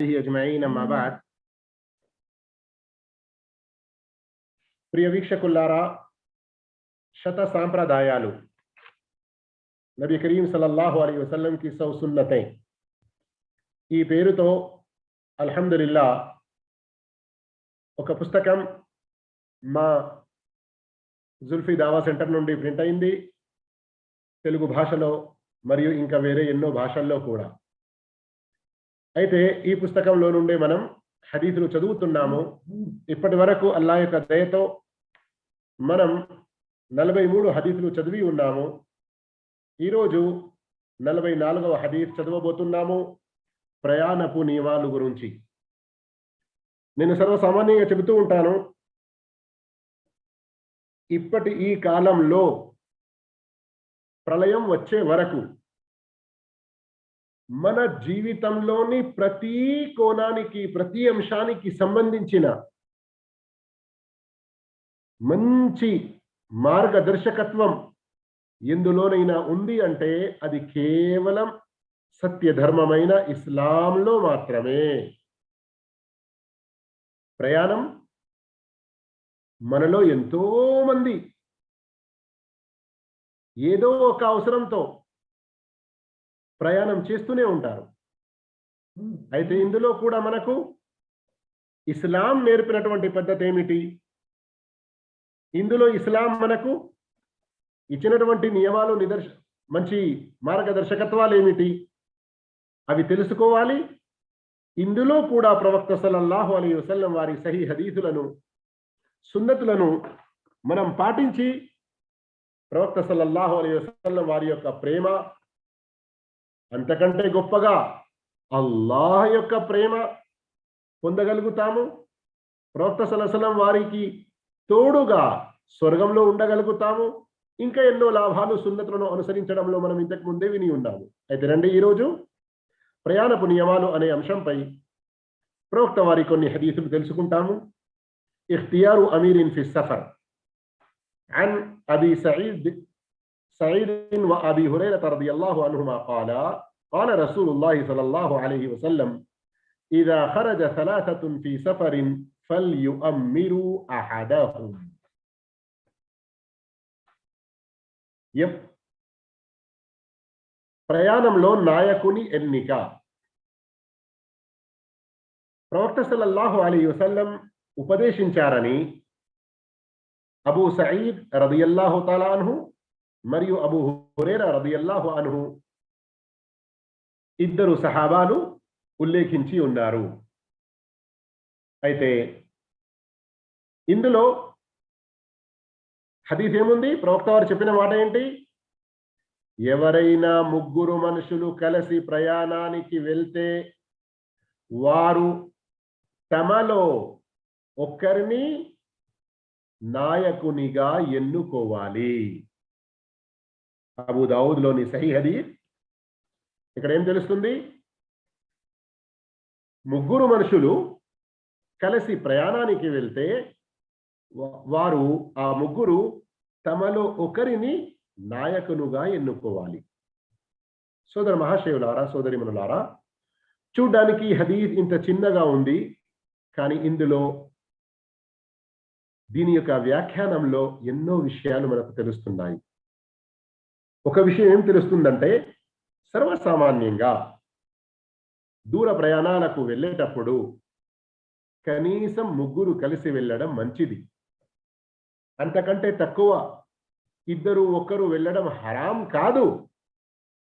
అజ్మయీన్ అమ్మాబాద్ ప్రియ వీక్షకుల్లారా శత సాంప్రదాయాలు నబీ కరీం సల్లల్లాహు అలీ వసల్లం కి సౌ సున్నతే ఈ పేరుతో అల్హమ్దులిల్లా ఒక పుస్తకం మా జుల్ఫీ దావా సెంటర్ నుండి ప్రింట్ అయింది. తెలుగు భాషలో మరియు ఇంకా వేరే ఎన్నో భాషల్లో కూడా. అయితే ఈ పుస్తకంలో నుండి మనం హదీసులు చదువుతున్నాము. ఇప్పటి వరకు అల్లా యొక్క దయతో మనం నలభై మూడు హదీసులు చదివి ఉన్నాము. ఈరోజు నలభై నాలుగవ హదీస్ చదవబోతున్నాము. ప్రయాణపు నియమాలు గురించి. నేను సర్వసామాన్యంగా చెబుతూ ఉంటాను. ఇప్పటి ఈ కాలంలో ప్రళయం వచ్చే వరకు మన జీవితంలోని ప్రతి కోణానికి ప్రతి అంశానికి సంబంధించిన మంచి మార్గదర్శకత్వం ఎందులోనైనా ఉంది అంటే అది కేవలం సత్యధర్మమైన ఇస్లాంలో మాత్రమే. ప్రయాణం మనలో ఎంతో మంది ఏదో ఒక అవసరంతో ప్రయాణం చేస్తూనే ఉంటారు. అయితే ఇందులో కూడా మనకు ఇస్లాం నేర్పినటువంటి పద్ధతి ఏమిటి? ఇందులో ఇస్లాం మనకు ఇచ్చినటువంటి నియమాలు నిదర్శ మంచి మార్గదర్శకత్వాలు ఏమిటి? అవి తెలుసుకోవాలి. ఇందులో కూడా ప్రవక్త సల్లల్లాహు అలీ వసల్లం వారి సహీ హదీసులను సున్నతులను మనం పాటించి ప్రవక్త సల్లల్లాహు అలీ వసల్లం వారి యొక్క ప్రేమ అంతకంటే గొప్పగా అల్లాహ్ యొక్క ప్రేమ పొందగలుగుతాము ప్రవక్త సలసలం వారికి తోడుగా స్వర్గంలో ఉండగలుగుతాము ఇంకా ఎన్నో లాభాలు సున్నతులను అనుసరించడంలో మనం ఇంతకు ముందే విని ఉన్నాము అయితే రండి ఈరోజు ప్రయాణపు నియమాలు అనే అంశంపై ప్రవక్త వారి కొన్ని హదీసులు తెలుసుకుంటాము ఇఖ్తియారు అమీరిన్ ఫి సఫర్ عن أبي سعيد سعيد وأبي هريرة رضي الله عنهما قال قال رسول الله صلى الله عليه وسلم إذا خرج ثلاثة في سفر فليؤمروا أحدهم ఎప్ ప్రయాణంలో నాయకుని ఎన్నిక ప్రవక్త సల్లల్లాహు అలీ వసల్లం ఉపదేశించారని అబూ సయీద్ రదియల్లాహు తాలా అన్హు మరియు అబూ హురేరా రదియల్లాహు అనుహు ఇద్దరు సహాబాలు ఉల్లేఖించి ఉన్నారు. అయితే ఇందులో హదీఫ్ ఏముంది? ప్రవక్త వారు చెప్పిన మాట ఏంటి? ఎవరైనా ముగ్గురు మనుషులు కలిసి ప్రయాణానికి వెళ్తే వారు తమలో ఒక్కరిని నాయకునిగా ఎన్నుకోవాలి. అబూ దావుద్లోని సహీ హదీర్ ఇక్కడ ఏం తెలుస్తుంది? ముగ్గురు మనుషులు కలిసి ప్రయాణానికి వెళ్తే వారు ఆ ముగ్గురు తమలో ఒకరిని నాయకునుగా ఎన్నుకోవాలి. సోదర మహాశివులారా సోదరి మనులారా చూడ్డానికి హదీద్ ఇంత చిన్నగా ఉంది కానీ ఇందులో దీని యొక్క వ్యాఖ్యానంలో ఎన్నో విషయాలు మనకు తెలుస్తున్నాయి. ఒక విషయం ఏం తెలుస్తుందంటే సర్వసామాన్యంగా దూర ప్రయాణాలకు వెళ్ళేటప్పుడు కనీసం ముగ్గురు కలిసి వెళ్ళడం మంచిది. అంతకంటే తక్కువ ఇద్దరు ఒక్కరు వెళ్ళడం హరాం కాదు.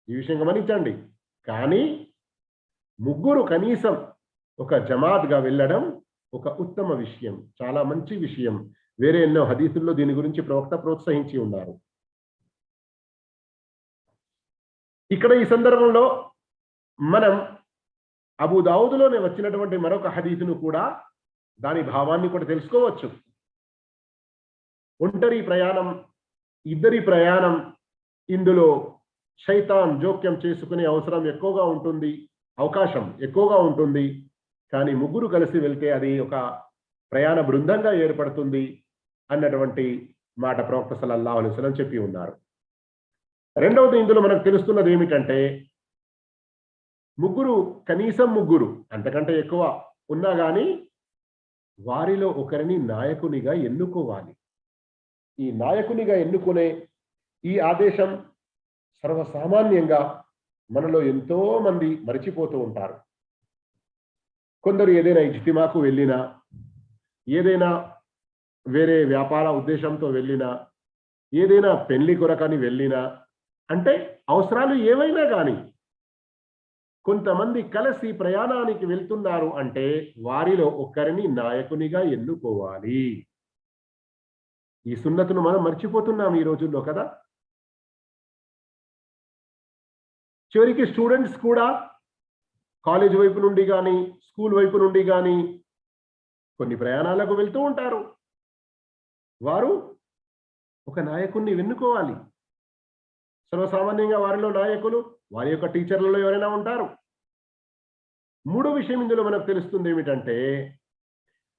ఈ విషయం గమనించండి. కానీ ముగ్గురు కనీసం ఒక జమాత్గా వెళ్ళడం ఒక ఉత్తమ విషయం చాలా మంచి విషయం. వేరే ఎన్నో హదీసుల్లో దీని గురించి ప్రవక్త ప్రోత్సహించి ఉన్నారు. ఇక్కడ ఈ సందర్భంలో మనం అబుదావుదులోనే వచ్చినటువంటి మరొక హదీతును కూడా దాని భావాన్ని కూడా తెలుసుకోవచ్చు. ఒంటరి ప్రయాణం ఇద్దరి ప్రయాణం ఇందులో శైతాన్ జోక్యం చేసుకునే అవసరం ఎక్కువగా ఉంటుంది అవకాశం ఎక్కువగా ఉంటుంది. కానీ ముగ్గురు కలిసి వెళ్తే అది ఒక ప్రయాణ బృందంగా ఏర్పడుతుంది అన్నటువంటి మాట ప్రవక్త సల్లల్లాహు అలైహి చెప్పి ఉన్నారు. రెండవది ఇందులో మనకు తెలుస్తున్నది ఏమిటంటే ముగ్గురు కనీసం ముగ్గురు అంతకంటే ఎక్కువ ఉన్నా కానీ వారిలో ఒకరిని నాయకునిగా ఎన్నుకోవాలి. ఈ నాయకునిగా ఎన్నుకునే ఈ ఆదేశం సర్వసామాన్యంగా మనలో ఎంతో మంది మరిచిపోతూ ఉంటారు. కొందరు ఏదైనా ఇజ్తిమాకు వెళ్ళినా ఏదైనా వేరే వ్యాపార ఉద్దేశంతో వెళ్ళినా ఏదైనా పెళ్ళి కొరకని వెళ్ళినా అంటే అవసరాలు ఏవైనా కానీ కొంతమంది కలిసి ప్రయాణానికి వెళ్తున్నారు అంటే వారిలో ఒక్కరిని నాయకునిగా ఎన్నుకోవాలి. ఈ సున్నతును మనం మర్చిపోతున్నాం ఈ రోజుల్లో కదా? చివరికి స్టూడెంట్స్ కూడా కాలేజ్ వైపు నుండి కానీ స్కూల్ వైపు నుండి కానీ కొన్ని ప్రయాణాలకు వెళ్తూ ఉంటారు. వారు ఒక నాయకుణ్ణి వెన్నుకోవాలి. సర్వసామాన్యంగా వారిలో నాయకులు వారి యొక్క టీచర్లలో ఎవరైనా ఉంటారు? మూడో విషయం ఇందులో మనకు తెలుస్తుంది ఏమిటంటే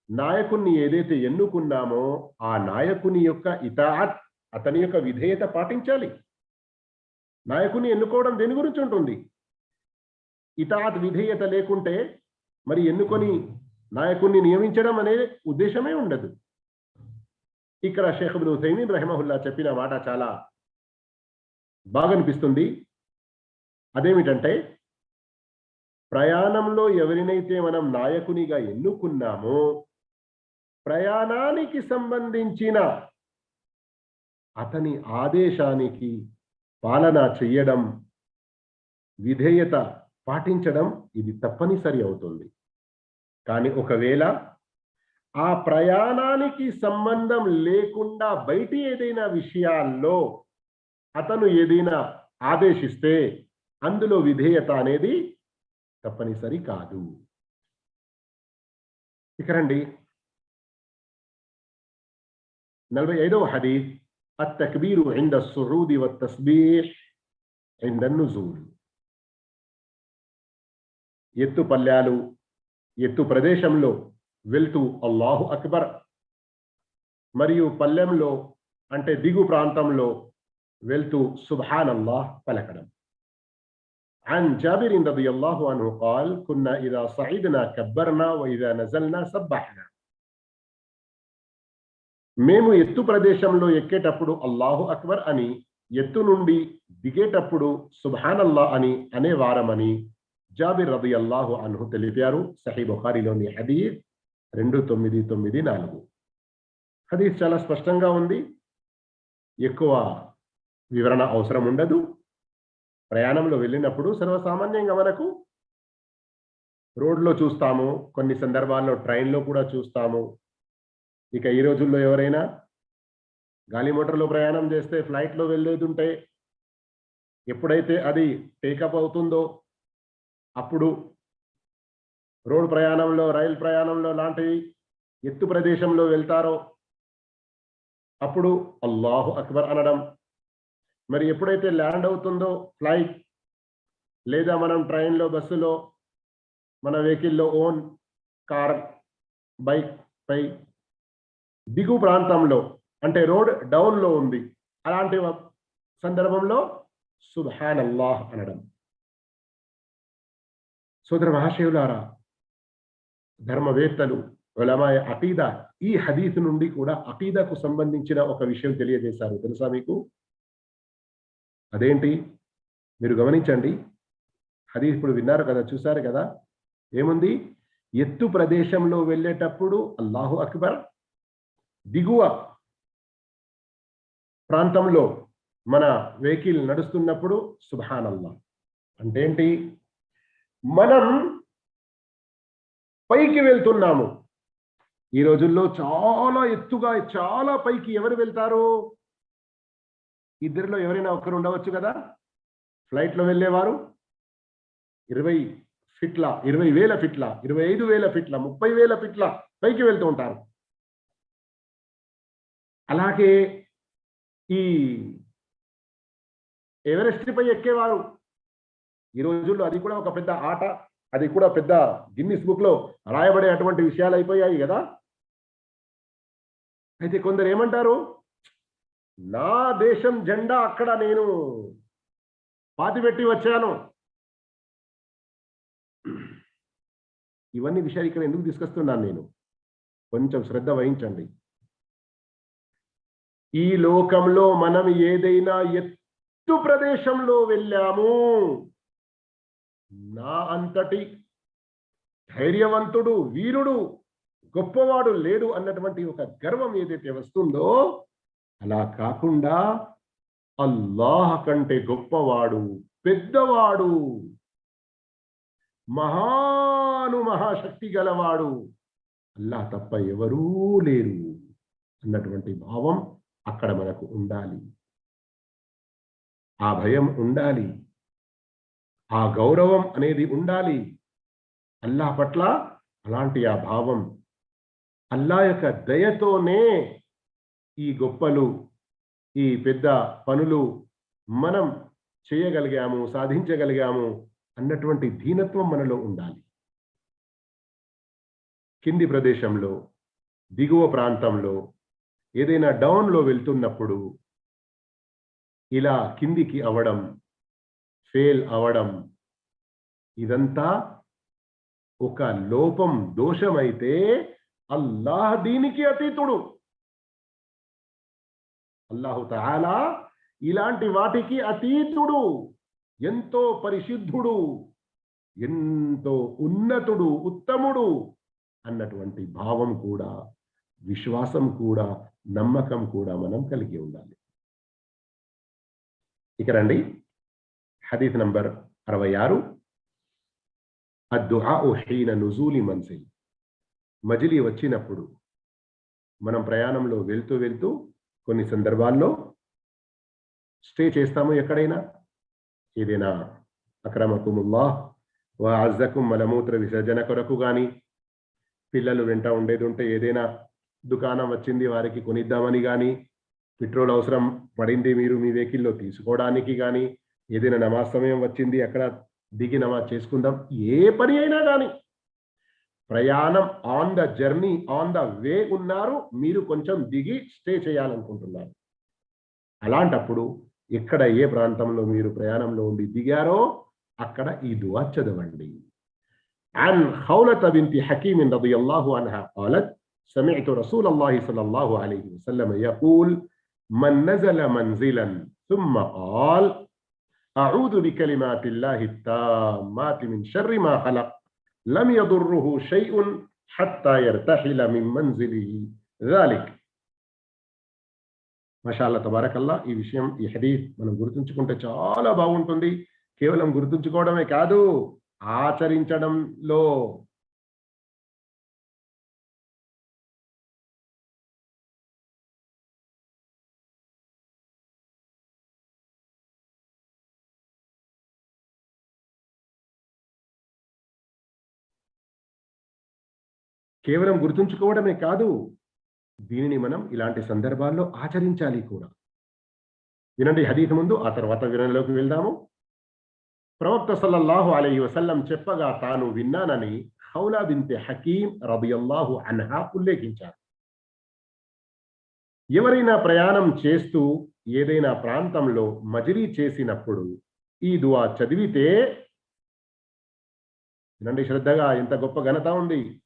నాయకుణ్ణి ఏదైతే ఎన్నుకున్నామో ఆ నాయకుని యొక్క ఇతాత్ అతని యొక్క విధేయత పాటించాలి. నాయకుని ఎన్నుకోవడం దేని గురించి ఉంటుంది? ఇతాత్ విధేయత లేకుంటే మరి ఎన్నుకొని నాయకుణ్ణి నియమించడం అనే ఉద్దేశమే ఉండదు. ఇక్కడ షేఖ్ అబ్దుల్ హుసైన్ రహమహుల్లా చెప్పిన మాట చాలా బాగా అనిపిస్తుంది అదేమిటంటే ప్రయాణంలో ఎవరినైతే మనం నాయకునిగా ఎన్నుకున్నామో ప్రయాణానికి సంబంధించిన అతని ఆదేశానికి పాలన చెయ్యడం విధేయత పాటించడం ఇది తప్పనిసరి అవుతుంది. కానీ ఒకవేళ ఆ ప్రయాణానికి సంబంధం లేకుండా బయటి ఏదైనా విషయాల్లో అతను ఏదైనా ఆదేశిస్తే అందులో విధేయత అనేది తప్పనిసరి కాదు. ఇకరండి నలభై ఐదవ హదీఫ్ అత్తక్బీరు ఎండ సురూది వ తస్బీర్ ఇంద నుజూల్. ఎత్తు పల్లెలు ఎత్తు ప్రదేశంలో వెళ్తూ అల్లాహు అక్బర్. మరియు పల్లెంలో అంటే దిగు ప్రాంతంలో వెళ్తూ సుబ్హాన్ అల్లాహ్ పలకడం عن جابر رضي الله عنه قال كنا إذا صعدنا كبرنا وإذا نزلنا سبحنا మేము ఎత్తు ప్రదేశంలో ఎక్కేటప్పుడు అల్లాహు అక్బర్ అని ఎత్తు నుండి దిగేటప్పుడు సుబ్హానల్లా అని అనేవారమని జాబిర్ రబి అల్లాహు అన్హు తెలిపారు సహీ బుఖారిలోని హదీఫ్ రెండు తొమ్మిది తొమ్మిది నాలుగు హదీఫ్ చాలా స్పష్టంగా ఉంది ఎక్కువ వివరణ అవసరం ఉండదు. ప్రయాణంలో వెళ్ళినప్పుడు సర్వసామాన్యంగా మనకు రోడ్లో చూస్తాము కొన్ని సందర్భాల్లో ట్రైన్లో కూడా చూస్తాము. ఇక ఈ రోజుల్లో ఎవరైనా గాలి మోటార్లో ప్రయాణం చేస్తే ఫ్లైట్లో వెళ్ళేదుంటే ఎప్పుడైతే అది టేకప్ అవుతుందో అప్పుడు రోడ్ ప్రయాణంలో రైలు ప్రయాణంలో లాంటివి ఎత్తు ప్రదేశంలో వెళ్తారో అప్పుడు అల్లాహు అక్బర్ అనడం మరి ఎప్పుడైతే ల్యాండ్ అవుతుందో ఫ్లైట్ లేదా మనం ట్రైన్లో బస్సులో మన వెహికల్లో ఓన్ కార్ బైక్ పై దిగు ప్రాంతంలో అంటే రోడ్ డౌన్లో ఉంది. అలాంటి సందర్భంలో సుబ్హాన్ అల్లాహ్ అనడం. సోదర మహాశివులారా ధర్మవేత్తలు ఉలమాయ అకీదా ఈ హదీత్ నుండి కూడా అకీదాకు సంబంధించిన ఒక విషయం తెలియజేశారు. తెలుసా మీకు? అదేంటి? మీరు గమనించండి. అది ఇప్పుడు విన్నారు కదా చూశారు కదా? ఏముంది? ఎత్తు ప్రదేశంలో వెళ్ళేటప్పుడు అల్లాహు అక్బర్ దిగువ ప్రాంతంలో మన వెహికల్ నడుస్తున్నప్పుడు సుభాన్ అల్లా అంటే ఏంటి మనం పైకి వెళ్తున్నాము. ఈ రోజుల్లో చాలా ఎత్తుగా చాలా పైకి ఎవరు వెళ్తారు? ఇద్దరిలో ఎవరైనా ఒకరు ఉండవచ్చు కదా? ఫ్లైట్లో వెళ్ళేవారు? ఇరవై ఫిట్ల ఇరవై వేల ఫిట్ల ఇరవై ఐదు వేల ఫిట్ల ముప్పై వేల ఫిట్ల పైకి వెళ్తూ ఉంటారు. అలాగే ఈ ఎవరెస్ట్పై ఎక్కేవారు? ఈ రోజుల్లో అది కూడా ఒక పెద్ద ఆట అది కూడా పెద్ద గిన్నిస్ బుక్లో రాయబడే అటువంటి విషయాలు అయిపోయాయి కదా? అయితే కొందరు ఏమంటారు? నా దేశం జెండా అక్కడ నేను పాతిపెట్టి వచ్చాను. ఇవన్నీ విషయాలు ఇక్కడ ఎందుకు తీసుకొస్తున్నాను నేను? కొంచెం శ్రద్ధ వహించండి. ఈ లోకంలో మనం ఏదైనా ఎత్తు ప్రదేశంలో వెళ్ళాము. నా అంతటి ధైర్యవంతుడు వీరుడు గొప్పవాడు లేడు అన్నటువంటి ఒక గర్వం ఏదైతే వస్తుందో అలా కాకుండా అల్లాహ్ కంటే గొప్పవాడు పెద్దవాడు మహాను మహాశక్తి గలవాడు. అల్లా తప్ప ఎవరూ లేరు అన్నటువంటి భావం అక్కడ మనకు ఉండాలి. ఆ భయం ఉండాలి. ఆ గౌరవం అనేది ఉండాలి. అల్లా పట్ల అలాంటి ఆ భావం అల్లా యొక్క దయతోనే ఈ గొప్పలు ఈ పెద్ద పనులు మనం చేయగలిగాము సాధించగలిగాము అన్నటువంటి దీనత్వం మనలో ఉండాలి. కింది ప్రదేశంలో దిగువ ప్రాంతంలో ఏదైనా డౌన్లో వెళ్తున్నప్పుడు ఇలా కిందికి అవడం ఫెయిల్ అవడం ఇదంతా ఒక లోపం దోషమైతే అల్లాహ్ దీనికి అతీతుడు. అల్లాహు తాలా ఇలాంటి వాటికి అతీతుడు ఎంతో పరిశుద్ధుడు ఎంతో ఉన్నతుడు ఉత్తముడు అన్నటువంటి భావం కూడా విశ్వాసం కూడా నమ్మకం కూడా మనం కలిగి ఉండాలి. ఇక రండి. హదీఫ్ నంబర్ అరవై ఆరు. అద్దుహా హీన నుజూలి మన్సిల్. మజిలి వచ్చినప్పుడు మనం ప్రయాణంలో వెళ్తూ వెళ్తూ కొన్ని సందర్భాల్లో స్టే చేస్తాము ఎక్కడైనా. ఏదైనా అక్రమకుముల్లా వా అజ్జకు మలమూత్ర విసర్జన కొరకు కానీ పిల్లలు వెంట ఉండేది ఉంటే ఏదైనా దుకాణం వచ్చింది వారికి కొనిద్దామని కానీ పెట్రోల్ అవసరం పడింది మీరు మీ వెహికల్లో తీసుకోవడానికి కానీ ఏదైనా నమాజ్ సమయం వచ్చింది అక్కడ దిగి నమాజ్ చేసుకుందాం ఏ పని అయినా కానీ ప్రయాణం on the journey on the way ఉన్నారు మీరు కొంచెం దిగి స్టే చేయాలనుకుంటున్నారు అలాంటప్పుడు ఎక్కడ ఏ ప్రాంతంలో మీరు ప్రయాణంలో ఉండి దిగారో అక్కడ ఈ దువా చదవండి عن خولة بنت حكيم رضي الله عنها قالت سمعت رسول الله صلى الله عليه وسلم يقول من نزل منزلا ثم قال أعوذ بكلمات الله التامات من شر ما خلق لم يضره شيء حتى يرتحل من منزله ذلك మషాల్లా తబారకల్లా ఈ విషయం ఈ హదీఫ్ మనం గుర్తుంచుకుంటే చాలా బాగుంటుంది కేవలం గుర్తుంచుకోవడమే కాదు ఆచరించడంలో కేవలం గుర్తుంచుకోవడమే కాదు దీనిని మనం ఇలాంటి సందర్భాల్లో ఆచరించాలి కూడా. వినండి హదీఫ్ ముందు ఆ తర్వాత వినలోకి వెళ్దాము. ప్రవక్త సల్లల్లాహు అలైహి వసల్లం చెప్పగా తాను విన్నానని హౌలా బింతే హకీం రబియల్లాహు అన్హా ఉల్లేఖించారు. ఎవరైనా ప్రయాణం చేస్తూ ఏదైనా ప్రాంతంలో మజిలీ చేసినప్పుడు ఈ దువా చదివితే వినండి శ్రద్ధగా ఎంత గొప్ప ఘనత ఉంది.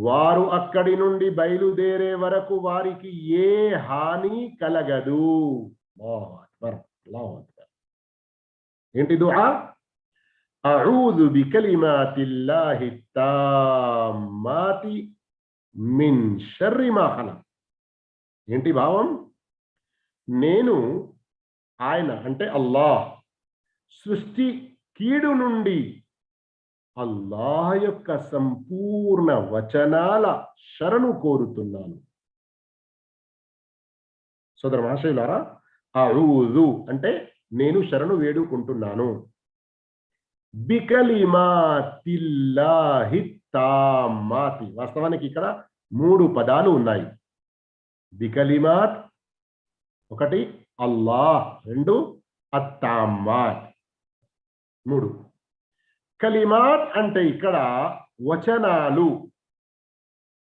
వారు అక్కడి నుండి బయలుదేరే వరకు వారికి ఏ హాని కలగదు. అల్లాహు అక్బర్, అల్లాహు ఏంటి దుఆ అఊదు బికలిమాతిల్లాహి తామ్మాతి మిన్ షర్రి ఏంటి భావం? నేను ఆయన అంటే అల్లాహ్ సృష్టి కీడు నుండి అల్లాహ్ యొక్క సంపూర్ణ వచనాల శరణు కోరుతున్నాను. సోదర మహాశయులారా అఊదు అంటే నేను శరణు వేడుకుంటున్నాను. బికలిమాతిల్లాహి తామ్మాతి వాస్తవానికి ఇక్కడ మూడు పదాలు ఉన్నాయి. బికలిమాత్ ఒకటి అల్లాహ్ రెండు అత్తామ్మాత్ మూడు. కలిమాత్ అంటే ఇక్కడ వచనాలు.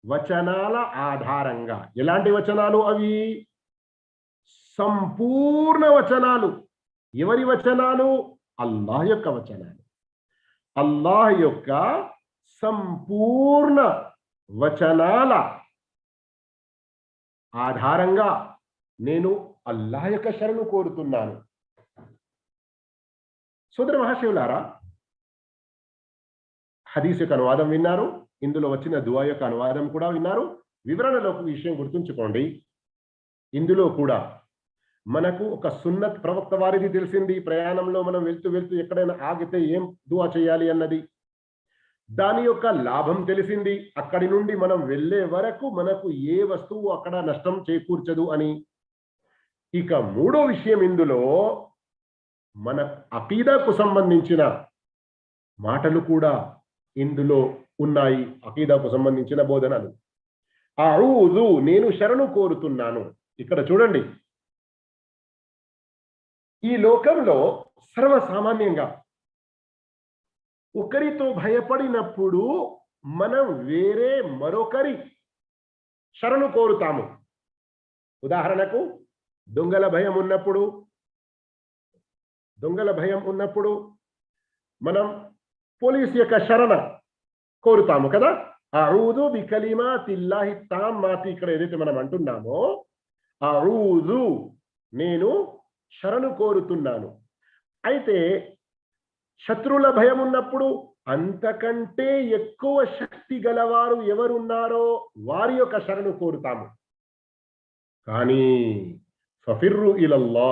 వచనాల ఆధారంగా. ఎలాంటి వచనాలు అవి? సంపూర్ణ వచనాలు. ఎవరి వచనాలు? అల్లాహ్ యొక్క వచనాలు. అల్లాహ్ యొక్క సంపూర్ణ వచనాల ఆధారంగా నేను అల్లాహ్ యొక్క శరణు కోరుతున్నాను. సోదర మహాశివులారా హదీస్ యొక్క అనువాదం విన్నారు. ఇందులో వచ్చిన దువా యొక్క అనువాదం కూడా విన్నారు. వివరణలో ఒక విషయం గుర్తుంచుకోండి. ఇందులో కూడా మనకు ఒక సున్నత్ ప్రవక్త వారిది తెలిసింది. ప్రయాణంలో మనం వెళ్తూ వెళ్తూ ఎక్కడైనా ఆగితే ఏం దువా చేయాలి అన్నది. దాని యొక్క లాభం తెలిసింది. అక్కడి నుండి మనం వెళ్ళే వరకు మనకు ఏ వస్తువు అక్కడ నష్టం చేకూర్చదు అని. ఇక మూడో విషయం ఇందులో మన అకీదాకు సంబంధించిన మాటలు కూడా ఇందులో ఉన్నాయి అకీదాకు సంబంధించిన బోధనలు. అఊదు నేను శరణు కోరుతున్నాను. ఇక్కడ చూడండి. ఈ లోకంలో సర్వసామాన్యంగా ఒకరితో భయపడినప్పుడు మనం వేరే మరొకరి శరణు కోరుతాము. ఉదాహరణకు దొంగల భయం ఉన్నప్పుడు దొంగల భయం ఉన్నప్పుడు మనం పోలీస్ యొక్క శరణ కోరుతాము కదా? అఊదు బి కలిమాతిల్లాహి తామ్మాతి ఇక్కడ ఏదైతే మనం అంటున్నామో అరూదు నేను శరణు కోరుతున్నాను. అయితే శత్రువుల భయం ఉన్నప్పుడు అంతకంటే ఎక్కువ శక్తి గలవారు ఎవరున్నారో వారి యొక్క శరణు కోరుతాము. కానీ ఫఫిర్రు ఇలల్లా.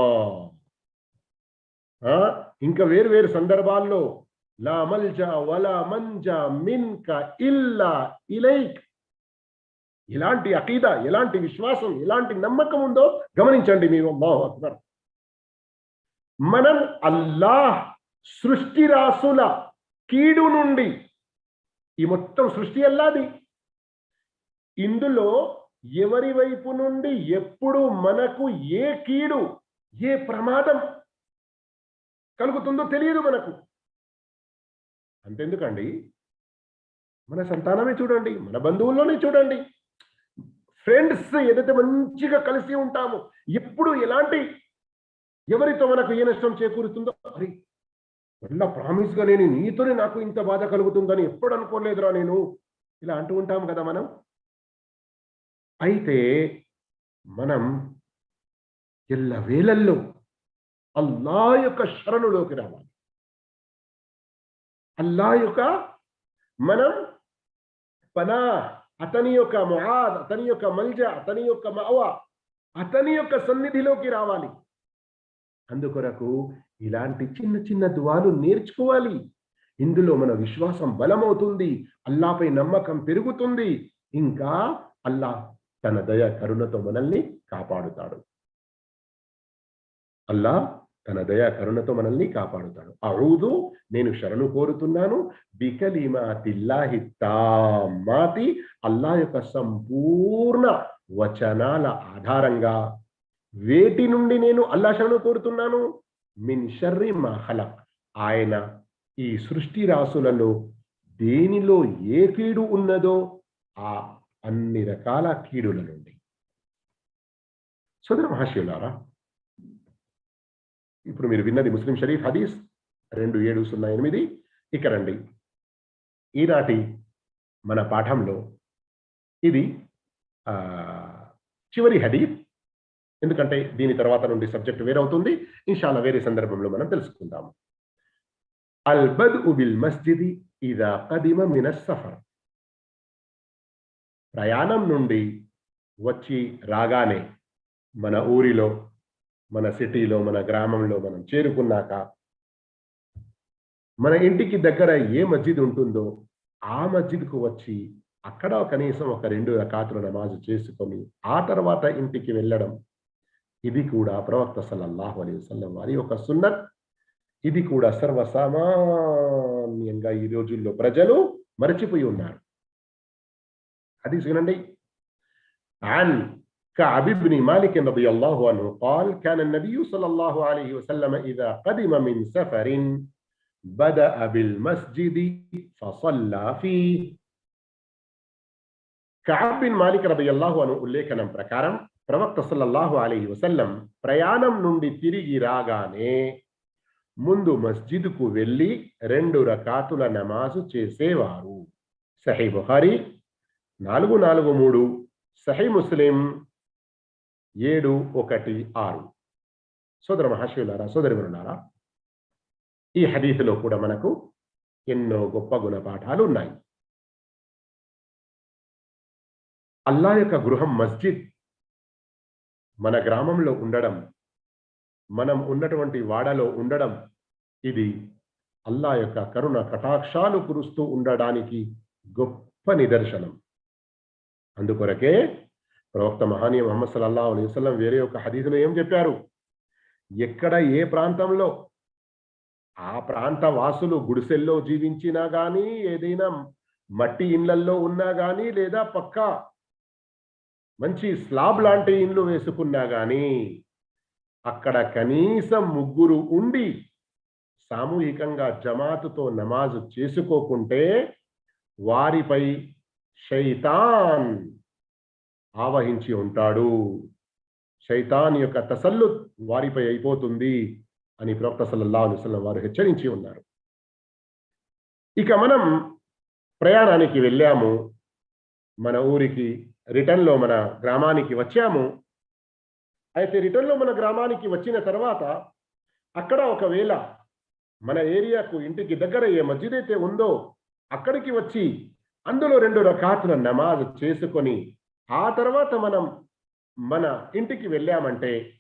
ఆ, ఇంకా వేరు వేరు సందర్భాల్లో లా మల్జా వలా మంజా మిన్క ఇల్లా ఇలైక్ ఎలాంటి అకీదా ఎలాంటి విశ్వాసం ఎలాంటి నమ్మకం ఉందో గమనించండి మీరు. అల్లాహు అక్బర్. మనం అల్లాహ్ సృష్టి రాసుల కీడు నుండి ఈ మొత్తం సృష్టి అల్లాది ఇందులో ఎవరి వైపు నుండి ఎప్పుడు మనకు ఏ కీడు ఏ ప్రమాదం కలుగుతుందో తెలియదు మనకు. అంతెందుకండి? మన సంతానమే చూడండి మన బంధువుల్లోనే చూడండి. ఫ్రెండ్స్ ఏదైతే మంచిగా కలిసి ఉంటామో ఎప్పుడు ఎలాంటి ఎవరితో మనకు ఏ నష్టం చేకూరుతుందో అరే మళ్ళా ప్రామిస్గా నేను నీతోనే నాకు ఇంత బాధ కలుగుతుందని ఎప్పుడు అనుకోలేదురా నేను. ఇలా అంటూ ఉంటాం కదా మనం. అయితే మనం ఎల్ల వేళల్లో అల్లా యొక్క శరణులోకి రావాలి. అల్లా యొక్క మనం పనా అతని యొక్క మొహాద్ అతని యొక్క మల్జ అతని యొక్క మావ అతని యొక్క సన్నిధిలోకి రావాలి. అందుకొరకు ఇలాంటి చిన్న చిన్న దువాలు నేర్చుకోవాలి. ఇందులో మన విశ్వాసం బలమవుతుంది. అల్లాపై నమ్మకం పెరుగుతుంది. ఇంకా అల్లా తన దయ కరుణతో మనల్ని కాపాడుతాడు. అల్లా తన దయ కరుణతో మనల్ని కాపాడుతాడు. అరుదు నేను శరణు కోరుతున్నాను. బికలిమాతిల్లాహి తామాతి అల్లా యొక్క సంపూర్ణ వచనాల ఆధారంగా వేటి నుండి నేను అల్లా శరణు కోరుతున్నాను? మిన్ షర్రి మా ఆయన ఈ సృష్టి రాసులలో దేనిలో ఏ కీడు ఉన్నదో ఆ అన్ని రకాల కీడుల నుండి. సోదర మహాశివులారా ఇప్పుడు మీరు విన్నది ముస్లిం షరీఫ్ హదీస్ రెండు ఏడు సున్నా ఎనిమిది. ఇక రండి. ఈనాటి మన పాఠంలో ఇది ఆ, చివరి హదీఫ్ ఎందుకంటే దీని తర్వాత నుండి సబ్జెక్ట్ వేరవుతుంది. ఇన్షాల్లా వేరే సందర్భంలో మనం తెలుసుకుందాము అల్ బద్ బిల్ మస్జిది ఇదా కదిమ మినస్ సఫర్. ప్రయాణం నుండి వచ్చి రాగానే మన ఊరిలో మన సిటీలో మన గ్రామంలో మనం చేరుకున్నాక మన ఇంటికి దగ్గర ఏ మస్జిద్ ఉంటుందో ఆ మస్జిద్కు వచ్చి అక్కడ కనీసం ఒక రెండు రకాతుల నమాజు చేసుకొని ఆ తర్వాత ఇంటికి వెళ్ళడం ఇది కూడా ప్రవక్త సల్లల్లాహు అలీ వసల్లం వారి ఒక సున్నత్. ఇది కూడా సర్వసామాన్యంగా ఈ రోజుల్లో ప్రజలు మరచిపోయి ఉన్నారు. అది చూడండి عن كعب بن مالك رضي الله عنه قال كان النبي صلى الله عليه وسلم إذا قدم من سفر بدأ بالمسجد فصلى فيه కఅబ్ బిన్ మాలిక్ రబియల్లాహు అను ఉల్లేఖనం ప్రకారం ప్రవక్త సల్లల్లాహు అలైహి వసల్లం ప్రయాణం నుండి తిరిగి రాగానే ముందు మస్జిద్కు వెళ్ళి రెండు రకాతుల నమాజు చేసేవారు సహీ బుహారీ నాలుగు నాలుగు మూడు సహీ ముస్లిం ఏడు ఒకటి ఆరు. సోదర మహాశివులారా సోదరిమరులారా ఈ హదీసులో కూడా మనకు ఎన్నో గొప్ప గుణపాఠాలు ఉన్నాయి. అల్లా యొక్క గృహం మస్జిద్ మన గ్రామంలో ఉండడం మనం ఉన్నటువంటి వాడలో ఉండడం ఇది అల్లా యొక్క కరుణ కటాక్షాలు కురుస్తూ ఉండడానికి గొప్ప నిదర్శనం. అందుకొరకే ప్రవక్త మహానీయ మహమ్మద్ సల్లల్లా అలైహి వేరే ఒక హదీసులో ఏం చెప్పారు? ఎక్కడ ఏ ప్రాంతంలో ఆ ప్రాంత వాసులు గుడిసెల్లో జీవించినా కానీ ఏదైనా మట్టి ఇండ్లల్లో ఉన్నా కానీ లేదా పక్క మంచి స్లాబ్ లాంటి ఇండ్లు వేసుకున్నా కానీ అక్కడ కనీసం ముగ్గురు ఉండి సామూహికంగా జమాతుతో నమాజు చేసుకోకుంటే వారిపై శైతాన్ ఆవహించి ఉంటాడు. శైతాన్ యొక్క తసల్లు వారిపై అయిపోతుంది అని ప్రవక్త సల్లల్లా అలుసల్లం వారు హెచ్చరించి ఉన్నారు. ఇక మనం ప్రయాణానికి వెళ్ళాము. మన ఊరికి రిటర్న్లో మన గ్రామానికి వచ్చాము. అయితే రిటర్న్లో మన గ్రామానికి వచ్చిన తర్వాత అక్కడ ఒకవేళ మన ఏరియాకు ఇంటికి దగ్గర ఏ మస్జిద్ అయితే ఉందో అక్కడికి వచ్చి అందులో రెండు రకాతుల నమాజ్ చేసుకొని ఆ తర్వాత మనం మన ఇంటికి వెళ్ళామంటే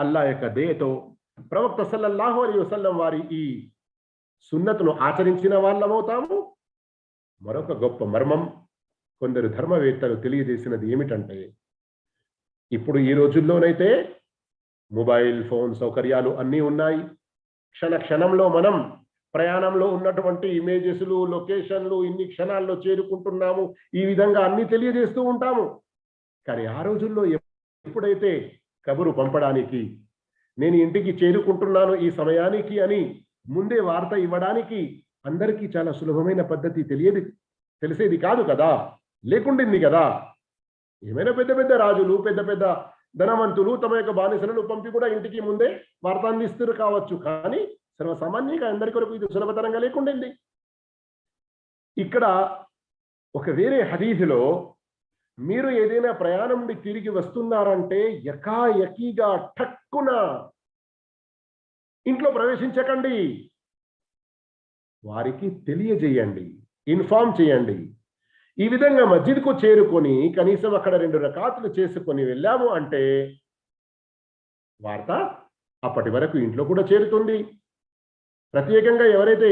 అల్లా యొక్క దయతో ప్రవక్త సల్లల్లాహు అలీ వసల్లం వారి ఈ సున్నతును ఆచరించిన వాళ్ళమవుతాము. మరొక గొప్ప మర్మం కొందరు ధర్మవేత్తలు తెలియజేసినది ఏమిటంటే ఇప్పుడు ఈ రోజుల్లోనైతే మొబైల్ ఫోన్ సౌకర్యాలు అన్నీ ఉన్నాయి. క్షణ క్షణంలో మనం ప్రయాణంలో ఉన్నటువంటి ఇమేజెస్లు లొకేషన్లు ఇన్ని క్షణాల్లో చేరుకుంటున్నాము. ఈ విధంగా అన్ని తెలియజేస్తూ ఉంటాము. కానీ ఆ రోజుల్లో ఎప్పుడైతే కబురు పంపడానికి నేను ఇంటికి చేరుకుంటున్నాను ఈ సమయానికి అని ముందే వార్త ఇవ్వడానికి అందరికీ చాలా సులభమైన పద్ధతి తెలియదు తెలిసేది కాదు కదా? లేకుండింది కదా? ఏమైనా పెద్ద పెద్ద రాజులు పెద్ద పెద్ద ధనవంతులు తమ యొక్క బానిసలను పంపి కూడా ఇంటికి ముందే వార్త అందిస్తున్నారు కావచ్చు. కానీ సర్వసామాన్యంగా అందరి కొరకు ఇది సులభతరంగా లేకుండింది. ఇక్కడ ఒక వేరే హదీధిలో మీరు ఏదైనా ప్రయాణం నుండి తిరిగి వస్తున్నారంటే ఎకాయకీగా ఠక్కున ఇంట్లో ప్రవేశించకండి. వారికి తెలియజేయండి ఇన్ఫార్మ్ చేయండి. ఈ విధంగా మస్జిద్కు చేరుకొని కనీసం అక్కడ రెండు రకాతులు చేసుకొని వెళ్ళాము అంటే వార్త అప్పటి వరకు ఇంట్లో కూడా చేరుతుంది. ప్రత్యేకంగా ఎవరైతే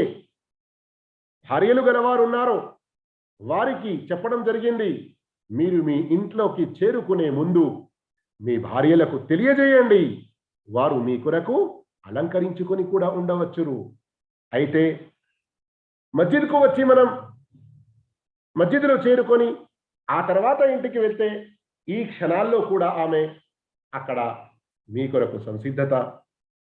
భార్యలు గలవారు ఉన్నారో వారికి చెప్పడం జరిగింది మీరు మీ ఇంట్లోకి చేరుకునే ముందు మీ భార్యలకు తెలియజేయండి. వారు మీ కొరకు అలంకరించుకొని కూడా ఉండవచ్చురు అయితే మస్జిద్కు వచ్చి మనం మస్జిద్లో చేరుకొని ఆ తర్వాత ఇంటికి వెళ్తే ఈ క్షణాల్లో కూడా ఆమె అక్కడ మీ కొరకు సంసిద్ధత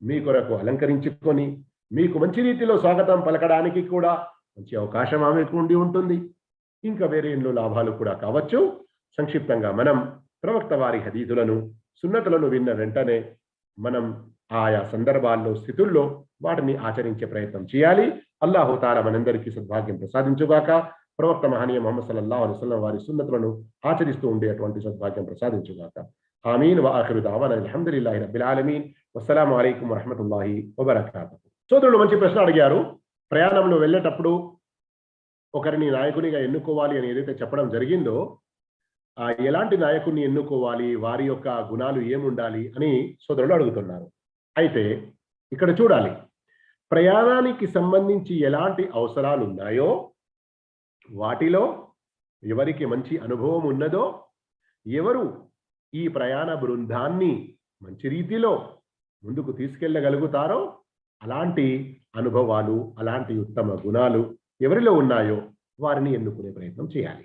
మీ కొరకు అలంకరించుకొని మీకు మంచి రీతిలో స్వాగతం పలకడానికి కూడా మంచి అవకాశం ఆమెకు ఉండి ఉంటుంది. ఇంకా వేరే ఎన్నో లాభాలు కూడా కావచ్చు. సంక్షిప్తంగా మనం ప్రవక్త వారి హదీదులను సున్నతులను విన్న వెంటనే మనం ఆయా సందర్భాల్లో స్థితుల్లో వాటిని ఆచరించే ప్రయత్నం చేయాలి. అల్లాహుతార మనందరికీ సద్భాగ్యం ప్రసాదించుగాక. ప్రవక్త మహనీయ మొహమ్మద్ సల్లల్లా అలైవల్లం వారి సున్నతులను ఆచరిస్తూ ఉండేటువంటి సద్భాగ్యం ప్రసాదించుగాక. ఆమీన్. వాఖరు దావాన్ అల్హమ్దుల్లాహి రబ్బిల్ ఆలమీన్. వసలాం అయికం వరహమూల వబర్కాతు సోదరుడు మంచి ప్రశ్న అడిగారు. ప్రయాణంలో వెళ్ళేటప్పుడు ఒకరిని నాయకునిగా ఎన్నుకోవాలి అని ఏదైతే చెప్పడం జరిగిందో ఆ ఎలాంటి నాయకుడిని ఎన్నుకోవాలి? వారి యొక్క గుణాలు ఏముండాలి? అని సోదరులు అడుగుతున్నారు. అయితే ఇక్కడ చూడాలి. ప్రయాణానికి సంబంధించి ఎలాంటి అవసరాలు ఉన్నాయో వాటిలో ఎవరికి మంచి అనుభవం ఉన్నదో ఎవరు ఈ ప్రయాణ బృందాన్ని మంచి రీతిలో ముందుకు తీసుకెళ్ళగలుగుతారో అలాంటి అనుభవాలు అలాంటి ఉత్తమ గుణాలు ఎవరిలో ఉన్నాయో వారిని ఎన్నుకునే ప్రయత్నం చేయాలి.